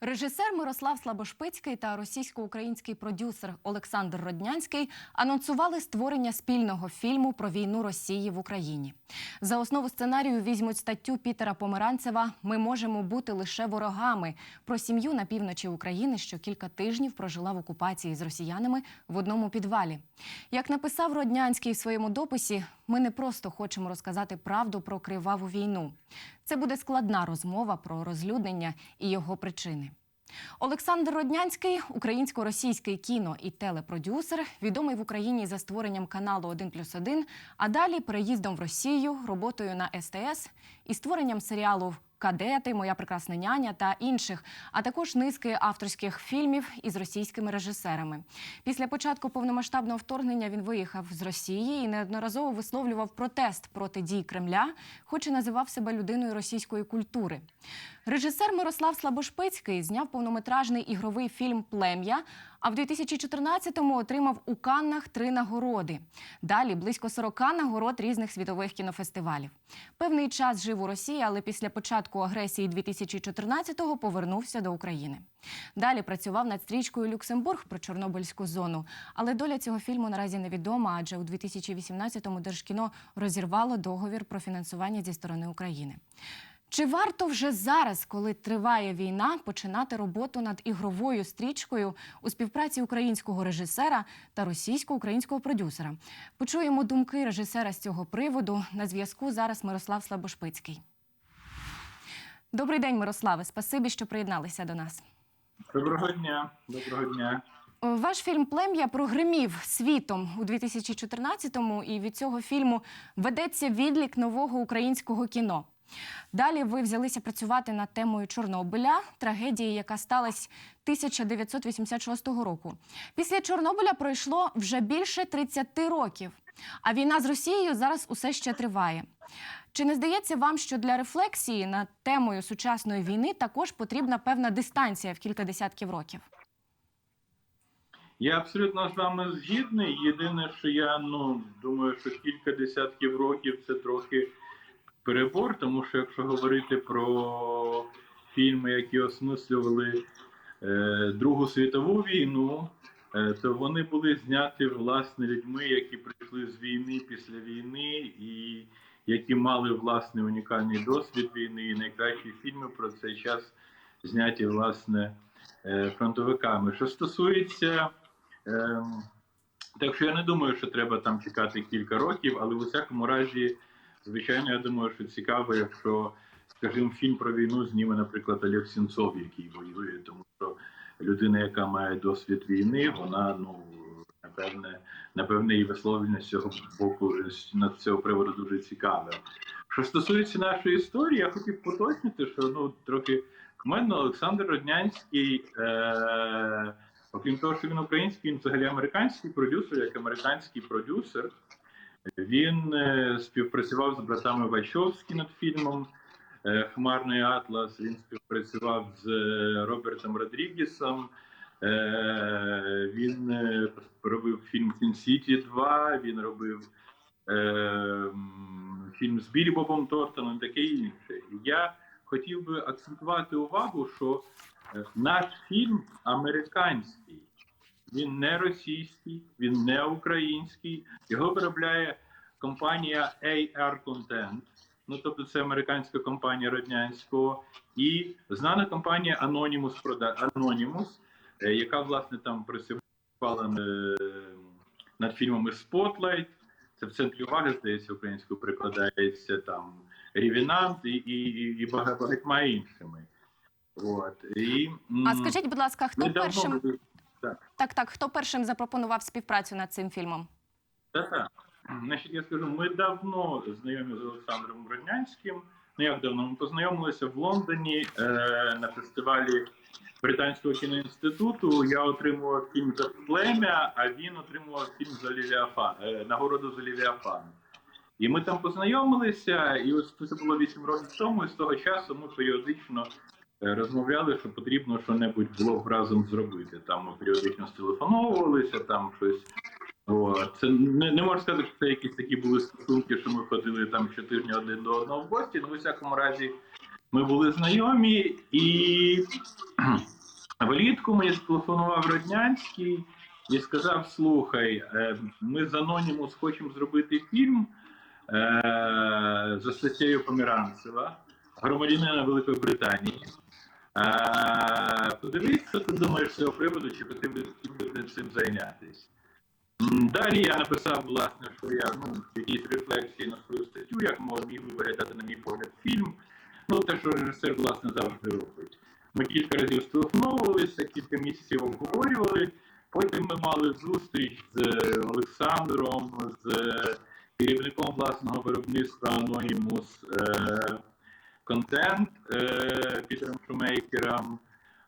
Режисер Мирослав Слабошпицький та російсько-український продюсер Олександр Роднянський анонсували створення спільного фільму про війну Росії в Україні. За основу сценарію візьмуть статтю Пітера Померанцева Ми можемо бути лише ворогами про сім'ю на півночі України, що кілька тижнів прожила в окупації з росіянами в одному підвалі. Як написав Роднянський в своєму дописі, ми не просто хочемо розказати правду про криваву війну. Це буде складна розмова про розлюднення і його причини. Олександр Роднянський, українсько-російський кіно і телепродюсер, відомий в Україні за створенням каналу «1 плюс 1», а далі переїздом в Росію, роботою на СТС і створенням серіалу Кадети, Моя прекрасна няня та інших, а також низки авторських фільмів із російськими режисерами. Після початку повномасштабного вторгнення він виїхав з Росії і неодноразово висловлював протест проти дій Кремля, хоч і називав себе людиною російської культури. Режисер Мирослав Слабошпицький зняв повнометражний ігровий фільм Плем'я. А в 2014-му отримав у Каннах три нагороди. Далі близько 40 нагород різних світових кінофестивалів. Певний час жив у Росії, але після початку агресії 2014-го повернувся до України. Далі працював над стрічкою Люксембург про Чорнобильську зону. Але доля цього фільму наразі невідома, адже у 2018-му Держкіно розірвало договір про фінансування зі сторони України. Чи варто вже зараз, коли триває війна, починати роботу над ігровою стрічкою у співпраці українського режисера та російсько-українського продюсера? Почуємо думки режисера з цього приводу. На зв'язку зараз Мирослав Слабошпицький. Добрий день, Мирославе. Спасибі, що приєдналися до нас. Доброго дня, доброго дня. Ваш фільм Плем'я прогримів світом у 2014-му, і від цього фільму ведеться відлік нового українського кіно. Далі ви взялися працювати над темою Чорнобиля, трагедії, яка сталася 1986 року. Після Чорнобиля пройшло вже більше 30 років, а війна з Росією зараз усе ще триває. Чи не здається вам, що для рефлексії над темою сучасної війни також потрібна певна дистанція в кілька десятків років? Я абсолютно з вами згідний. Єдине, що я ну думаю, що кілька десятків років це трохи перебор, тому що якщо говорити про фільми, які осмислювали е, Другу світову війну, е, то вони були зняті власне людьми, які прийшли з війни після війни і які мали власний унікальний досвід війни. І найкращі фільми про цей час зняті власне е, фронтовиками. Що стосується Ем, так що я не думаю, що треба там чекати кілька років, але в усякому разі, звичайно, я думаю, що цікаво, якщо, скажімо, фільм про війну зніме, наприклад, Олег Сенцов, який воює, тому що людина, яка має досвід війни, вона ну напевне, напевне, і висловлення з цього боку з цього приводу дуже цікаве. Що стосується нашої історії, я хотів поточнити, що ну трохи кумедно Олександр Роднянський. Е- Окрім того, що він український, він взагалі американський продюсер, як американський продюсер. Він е, співпрацював з братами Вачовські над фільмом е, Хмарний Атлас. Він співпрацював з е, Робертом Родрігісом. Е, він робив фільм Кін Сіті 2, він робив фільм з Білі Бобом Тортоном і таке інше. Я хотів би акцентувати увагу, що наш фільм американський, він не російський, він не український. Його виробляє компанія AR Content, ну тобто це американська компанія Роднянського, і знана компанія Anonymous, Anonymous е, яка власне там працювала е, над фільмами Spotlight. Це в центрі уваги, здається, українською прикладається там Рівінант і, і, і багатьма іншими. От і А скажіть, будь ласка, хто першим так, так, так, хто першим запропонував співпрацю над цим фільмом? так, так. Значить, я скажу, ми давно знайомі з Олександром Броднянським. Ну як давно ми познайомилися в Лондоні е, на фестивалі Британського кіноінституту. Я отримував фільм за плем'я, а він отримував фільм за Лівіафан, е, нагороду за Лівіафан. І ми там познайомилися, і ось це було 8 років тому, і з того часу ми періодично розмовляли, що потрібно що-небудь блог разом зробити. Там ми періодично стелефоновувалися, там щось. О, це не, не можна сказати, що це якісь такі були стосунки, що ми ходили там щотижня один до одного в гості. Ну, в усякому разі, Ми були знайомі, і влітку мені зателефонував Роднянський і сказав: слухай, е, ми з Анонімус хочемо зробити фільм е, за статтею Поміранцева, громадянина Великої Британії. Е, Подивись, що ти думаєш з цього приводу, чи потрібно цим зайнятися. Далі я написав, власне, що я ну, якісь рефлексії на свою статтю, як міг би виглядати, на мій погляд, фільм. Ну, те, що режисер, власне, завжди робить. Ми кілька разів стелефоновувалися, кілька місяців обговорювали. Потім ми мали зустріч з Олександром, з керівником власного виробництва Anonymous Content е, Пітером Шумейкером.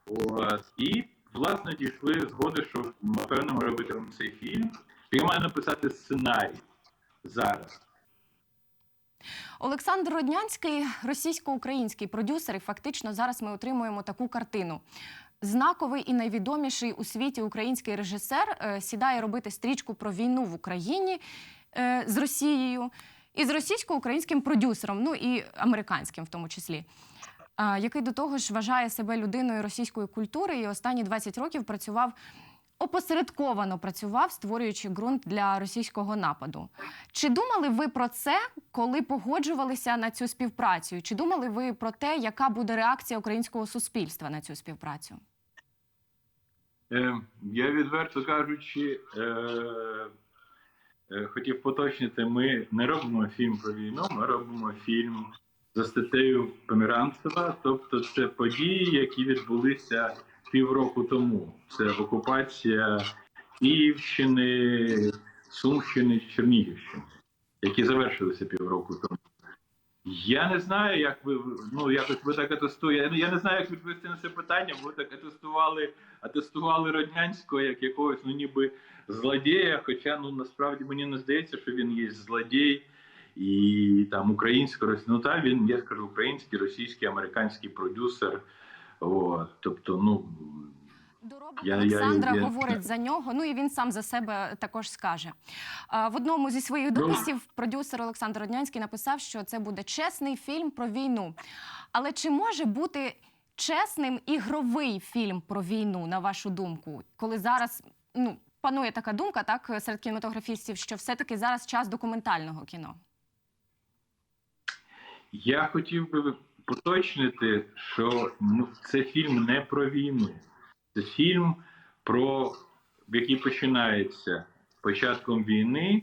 От. І, власне, дійшли згоди, що напевно ми робитимемо цей фільм. Я маю написати сценарій зараз. Олександр Роднянський, російсько-український продюсер, і фактично зараз ми отримуємо таку картину. Знаковий і найвідоміший у світі український режисер е, сідає робити стрічку про війну в Україні е, з Росією і з російсько-українським продюсером, ну і американським в тому числі. Який до того ж вважає себе людиною російської культури і останні 20 років працював опосередковано працював, створюючи ґрунт для російського нападу. Чи думали ви про це, коли погоджувалися на цю співпрацю? Чи думали ви про те, яка буде реакція українського суспільства на цю співпрацю? Е, я відверто кажучи, е, хотів поточнити, ми не робимо фільм про війну, ми робимо фільм за статтею Поміранцева, тобто це події, які відбулися півроку тому. Це окупація Київщини, Сумщини, Чернігівщини, які завершилися півроку тому. Я не знаю, як ви ну якось ви так атестуєте. Я, не знаю, як відповісти на це питання, ви так атестували, атестували Роднянського як якогось, ну ніби злодія. Хоча ну насправді мені не здається, що він є злодій і там українсько ну та він, я скажу, український, російський, американський продюсер. От, тобто, ну Доробок Я- я- Олександра я- говорить за нього. Ну і він сам за себе також скаже. В одному зі своїх Ну. дописів продюсер Олександр Роднянський написав, що це буде чесний фільм про війну. Але чи може бути чесним ігровий фільм про війну, на вашу думку, коли зараз ну панує така думка, так серед кінематографістів, що все-таки зараз час документального кіно? Я хотів би поточнити, що ну, це фільм не про війну. Це фільм, про який починається початком війни,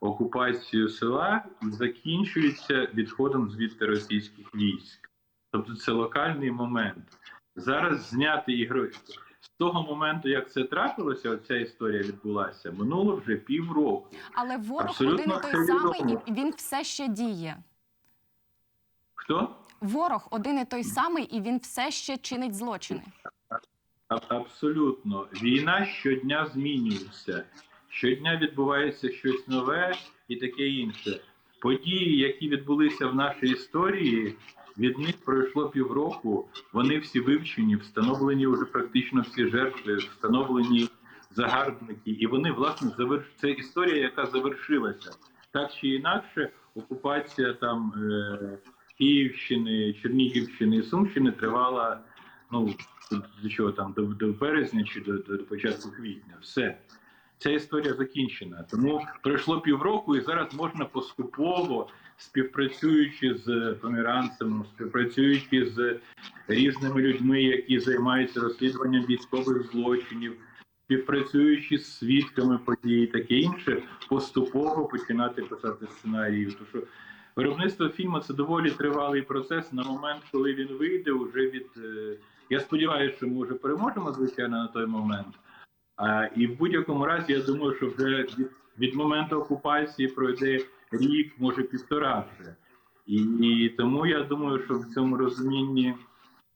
окупацією села і закінчується відходом звідти російських військ. Тобто це локальний момент. Зараз зняти ігровий. З того моменту, як це трапилося, оця історія відбулася, минуло вже півроку. Але ворог Абсолютно один і той самий, і він все ще діє. Хто? Ворог один і той самий, і він все ще чинить злочини. Абсолютно. Війна щодня змінюється. Щодня відбувається щось нове і таке інше. Події, які відбулися в нашій історії, від них пройшло півроку. Вони всі вивчені, встановлені вже практично всі жертви, встановлені загарбники. І вони, власне, заверш... це історія, яка завершилася. Так чи інакше, окупація там е... Київщини, Чернігівщини і Сумщини тривала ну, до чого там, до, до березня чи до, до, початку квітня. Все. Ця історія закінчена. Тому пройшло півроку, і зараз можна поступово, співпрацюючи з поміранцем, співпрацюючи з різними людьми, які займаються розслідуванням військових злочинів, співпрацюючи з свідками подій, таке інше, поступово починати писати сценарії. Тому що виробництво фільму це доволі тривалий процес. На момент, коли він вийде, вже від е, я сподіваюся, що ми вже переможемо, звичайно, на той момент. А, і в будь-якому разі, я думаю, що вже від, від моменту окупації пройде рік, може півтора вже. І, і тому я думаю, що в цьому розумінні,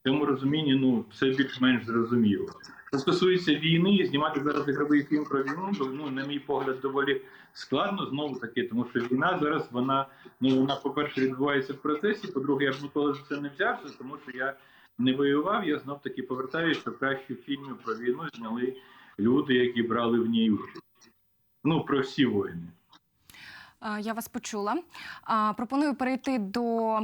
в цьому розумінні ну, все більш-менш зрозуміло. Що стосується війни, знімати зараз ігровий фільм про війну, то, ну, на мій погляд, доволі складно знову таки, тому що війна зараз вона, ну, вона, по-перше, відбувається в процесі, по-друге, я б ніколи за це не взявся, тому що я не воював, я знов таки повертаюся, що кращі фільми про війну зняли люди, які брали в ній участь. Ну, про всі воїни. Я вас почула. Пропоную перейти до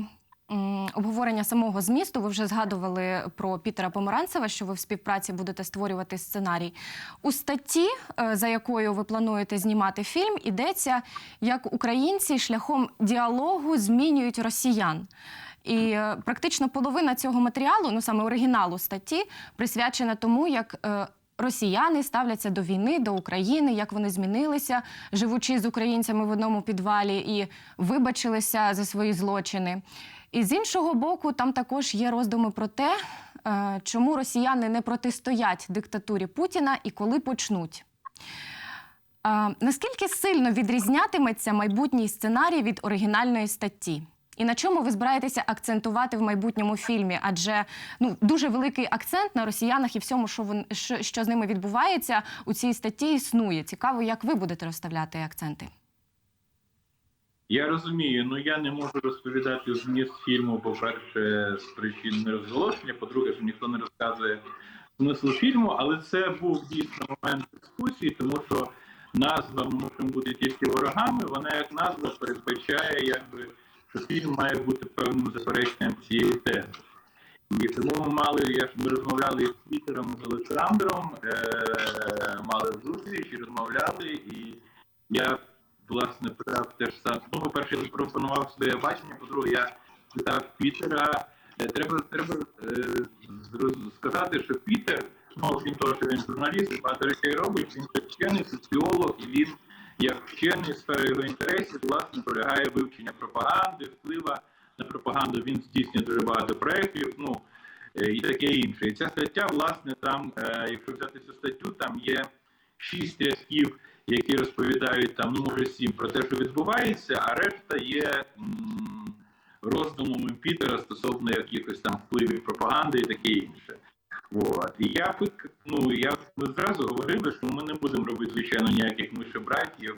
обговорення самого змісту. Ви вже згадували про Пітера Помаранцева, що ви в співпраці будете створювати сценарій. У статті, е, за якою ви плануєте знімати фільм, йдеться, як українці шляхом діалогу змінюють росіян. І е, практично половина цього матеріалу, ну саме оригіналу статті, присвячена тому, як е, росіяни ставляться до війни, до України, як вони змінилися, живучи з українцями в одному підвалі і вибачилися за свої злочини. І з іншого боку, там також є роздуми про те, е, чому росіяни не протистоять диктатурі Путіна і коли почнуть. Наскільки сильно відрізнятиметься майбутній сценарій від оригінальної статті? І на чому ви збираєтеся акцентувати в майбутньому фільмі? Адже ну дуже великий акцент на росіянах і всьому, що вон, що, що з ними відбувається у цій статті, існує. Цікаво, як ви будете розставляти акценти. Я розумію, ну я не можу розповідати зміст фільму, по-перше, з причин нерозголошення, по-друге, що ніхто не розказує смисл фільму, але це був дійсно момент дискусії, тому що назва ми можемо бути тільки ворогами, вона як назва передбачає, якби, що має бути певним запереченням цієї тези. І тому ми мали, я ми розмовляли із Пітером, з Олександром, е- мали зустріч і розмовляли, і я власне питав теж сам. Ну, по-перше, я запропонував своє бачення, по-друге, я питав Пітера. Е, Треба, треба е, сказати, що Пітер, ну, окрім того, що він журналіст, багато речей робить, він вчений, соціолог, і він, як вчений, сфера його інтересів, власне, полягає вивчення пропаганди, вплива на пропаганду. Він здійснює дуже багато проєктів, ну, е, і таке інше. І ця стаття, власне, там, е, якщо взяти цю статтю, там є шість рядків які розповідають там, ну може сім про те, що відбувається, а решта є роздумами Пітера стосовно якихось там впливів пропаганди і таке інше. От. І я ну, я ми зразу говорили, що ми не будемо робити, звичайно, ніяких мишебратів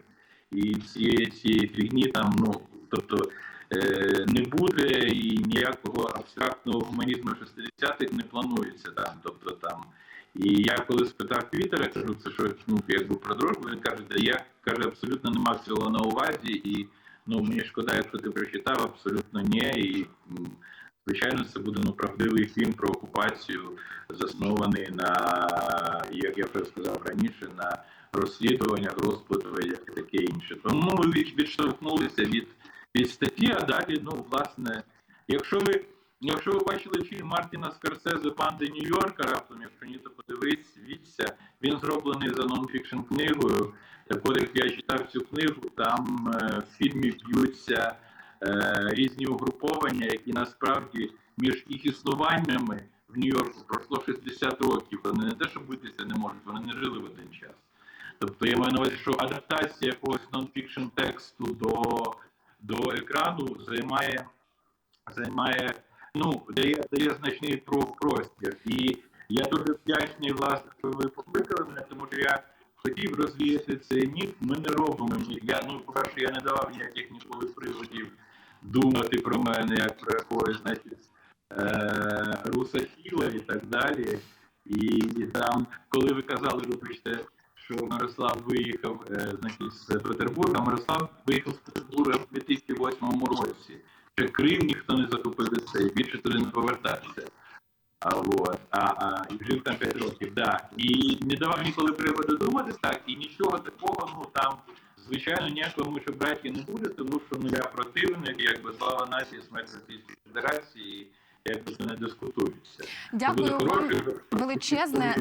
і всієї цієї фігні там, ну, тобто е, не буде і ніякого абстрактного гуманізму 60-х не планується там. Тобто там і я коли спитав Твіттера, кажу, це що ну якби про дружбу, він каже, да я каже, абсолютно нема цього на увазі, і ну мені шкода, якщо ти прочитав, абсолютно ні. І звичайно, це буде ну правдивий фільм про окупацію, заснований на як я вже сказав раніше, на розслідуваннях, розпитуваннях і таке інше. Тому ми від- відштовхнулися від, від статті, а далі, ну власне, якщо ви. Якщо ви бачили фільм Мартіна Скорсезе «Банди Нью-Йорка, раптом, якщо ні, то подивіться, він зроблений за нонфікшн книгою. Так от, як я читав цю книгу, там е, в фільмі б'ються різні угруповання, які насправді між їх існуваннями в Нью-Йорку пройшло 60 років. Вони не те, що битися не можуть, вони не жили в один час. Тобто я маю на увазі, що адаптація якогось нонфікшн тексту до, до екрану займає, займає ну, дає, дає значний простір. І я дуже вдячний, власне, що ви покликали мене, тому що я хотів розвіяти цей міф. Ми не робимо Я, ну, по-перше, я не давав ніяких ніколи приводів думати про мене, як про якогось, значить, е- русофіла і так далі. І, і там, коли ви казали, вибачте, що Мирослав виїхав е, значить, з Петербурга, Мирослав виїхав з Петербурга в 2008 році. Ще Крим ніхто не захопив це, і більше туди не повертався. А, от, а, а, і жив там 5 років, да. І не давав ніколи приводу думати так, і нічого такого, ну там, звичайно, ніякого мишобраті не буде, тому що ну, я противник, якби слава нації, смерть Російської Федерації, якби це не дискутується. Дякую вам хороший, величезне.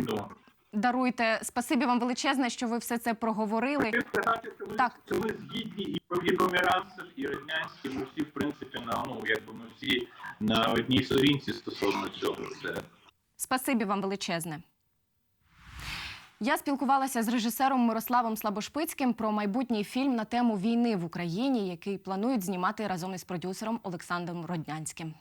Даруйте, спасибі вам величезне, що ви все це проговорили. Хотів сказати, що ми, Так. що ми згідні і по- і поміранцев, і Роднянський, ми всі, в принципі, на, ну, якби ми всі на одній сторінці стосовно цього. Це Спасибі вам величезне. Я спілкувалася з режисером Мирославом Слабошпицьким про майбутній фільм на тему війни в Україні, який планують знімати разом із продюсером Олександром Роднянським.